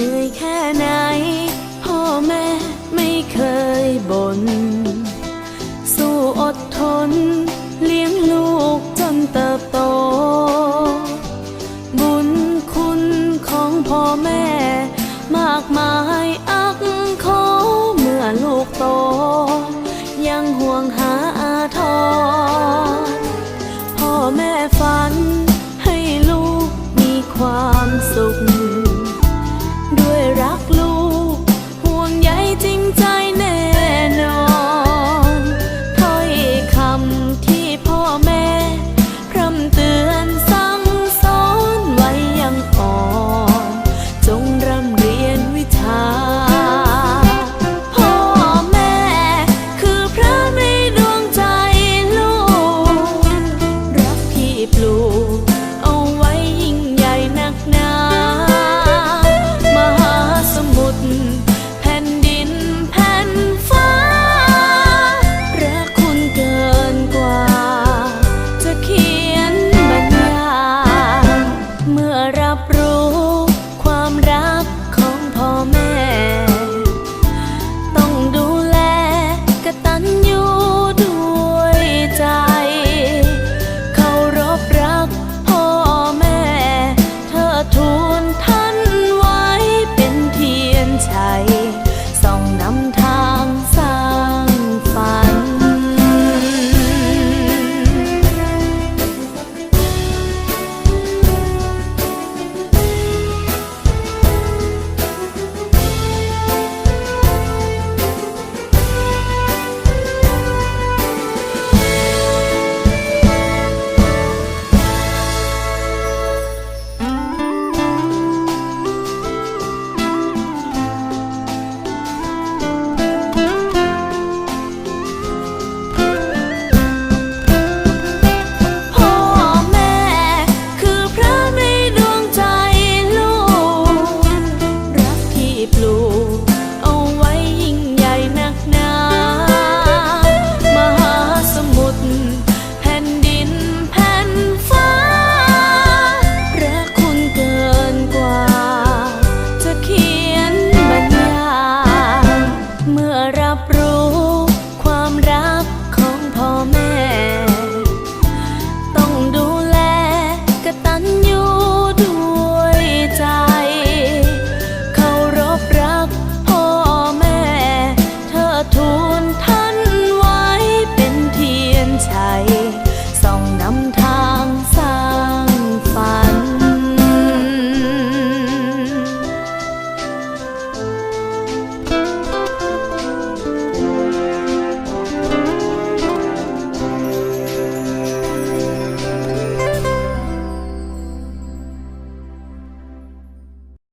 เหนื่อยแค่ไหน พ่อแม่ไม่เคยบน่นสู้อดทน เลี้ยงลูกจนเติบโต บุญคุณของพ่อแม่ มากมายอักขอเมื่อลูกโต เมื่อไร